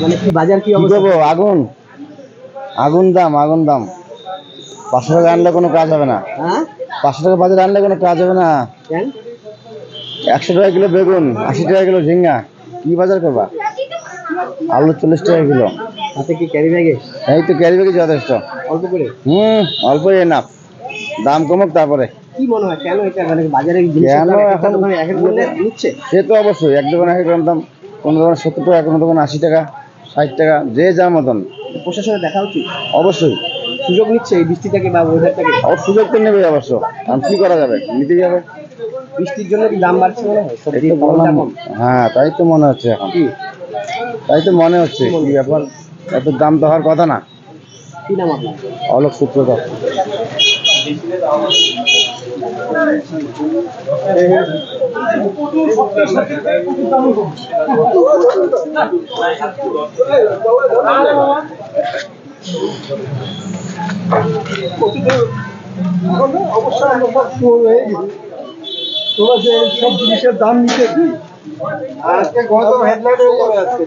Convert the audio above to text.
মানে কি বাজার কি অবস্থা? আগুন। আগুন দাম আগুন দাম। পাঁচশো টাকা আনলে কোনো কাজ হবে না। হ্যাঁ? পাঁচশো টাকা বাজারে আনলে কোনো কাজ হবে না। একশো টাকা কিলো বেগুন আশি টাকা কিলো ঝিঙ্গা। কি বাজার করবা? আলু চল্লিশ টাকা কিলো। হাতে কি ক্যারি ব্যাগে? এই তো ক্যারি ব্যাগে যথেষ্ট। অল্প করে? হুম অল্পই এনাফ দাম কমুক তারপরে। কি মনে হয়? কেন এটা মানে বাজারে কেন একটা এখন- নিচ্ছে সে তো অবশ্যই এক দোকানে এক রকম দাম। কোনো দোকানে সত্তর টাকা কোনো দোকানে আশি টাকা ষাট টাকা যে যা মতন। প্রশাসনের দেখা উচিত? অবশ্যই। সুযোগ নিচ্ছে এই বৃষ্টি থেকে বা ওয়েদার থেকে ওর সুযোগ তো নেবে অবশ্য। কারণ কি করা যাবে? নিতেই যাবে বৃষ্টির জন্য কি দাম বাড়ছে মনে হয়? হ্যাঁ তাই তো মনে হচ্ছে এখন। তাই তো মনে হচ্ছে কি ব্যাপার? এত দাম তো হওয়ার কথা না। কি নাম আপনার? অলোক সূত্রধর তোমরা যে সব জিনিসের দাম নিতে আজকে গত হেডলাইট হয়ে যাবে আজকে